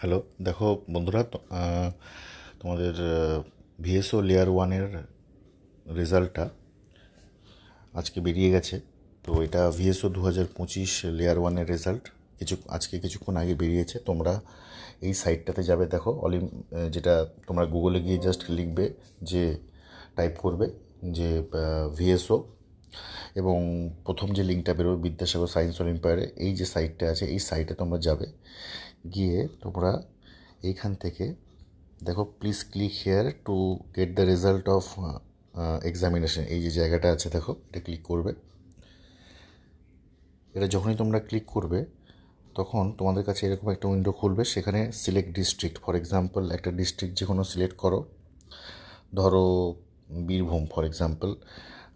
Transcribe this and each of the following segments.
Hello, দেখো বন্ধুরা তোমাদের ভিএসও লেয়ার ওয়ানের রেজাল্টটা আজকে বেরিয়ে গেছে। তো এটা ভিএসও দু হাজার পঁচিশ লেয়ার ওয়ানের রেজাল্ট। কিছু, আজকে কিছুক্ষণ আগে বেরিয়েছে। তোমরা এই সাইটটাতে যাবে, দেখো অলিম যেটা তোমরা গুগলে গিয়ে জাস্ট লিখবে, যে টাইপ করবে, যে ভিএসও এবং প্রথম যে লিঙ্কটা বেরোবে বিদ্যাসাগর সায়েন্স অলিম্পিয়ারে এই যে সাইটটা আছে, এই সাইটে তোমরা যাবে। গিয়ে তোমরা এইখান থেকে, দেখো please click here to get the result of examination এই যে জায়গাটা আছে, দেখো, এটা ক্লিক করবে। এটা যখনই তোমরা ক্লিক করবে, তখন তোমাদের কাছে এরকম একটা উইন্ডো খুলবে, সেখানে সিলেক্ট ডিস্ট্রিক্ট ফর এক্সাম্পল একটা ডিস্ট্রিক্ট যে কোনো সিলেক্ট করো। ধরো, বীরভূম ফর এক্সাম্পল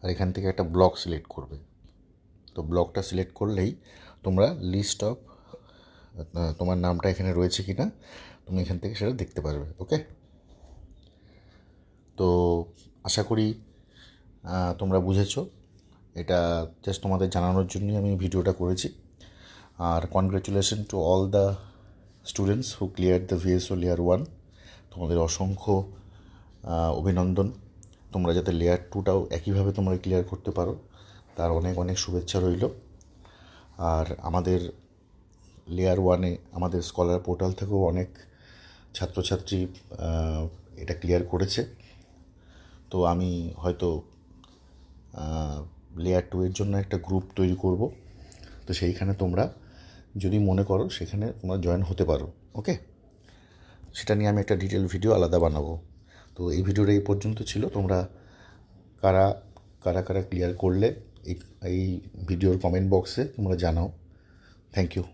আর এখান থেকে একটা ব্লক সিলেক্ট করবে। তো ব্লকটা সিলেক্ট করলেই তোমরা লিস্ট অফ তোমার নামটা এখানে রয়েছে কি না তুমি এখান থেকে সেটা দেখতে পারবে ওকে তো আশা করি তোমরা বুঝেছ। এটা জাস্ট তোমাদের জানানোর জন্যই আমি ভিডিওটা করেছি। আর congratulation to all the students who clear the VSO layer one তোমাদের অসংখ্য অভিনন্দন। তোমরা যাতে লেয়ার টুটাও একইভাবে তোমরা ক্লিয়ার করতে পারো। তার অনেক অনেক শুভেচ্ছা রইল। আর আমাদের লেয়ার ওয়ানে আমাদের স্কলার পোর্টাল থেকেও অনেক ছাত্রছাত্রী এটা ক্লিয়ার করেছে। তো আমি হয়তো লেয়ার টু এর জন্য একটা গ্রুপ তৈরি করব। তো সেইখানে তোমরা যদি মনে করো, সেখানে তোমরা জয়েন হতে পারো। ওকে সেটা নিয়ে আমি একটা ডিটেল ভিডিও আলাদা বানাবো। তো এই ভিডিওটা এই পর্যন্ত ছিল। তোমরা কারা কারা কারা ক্লিয়ার করলে এই ভিডিওর কমেন্ট বক্সে তোমরা জানাও। Thank you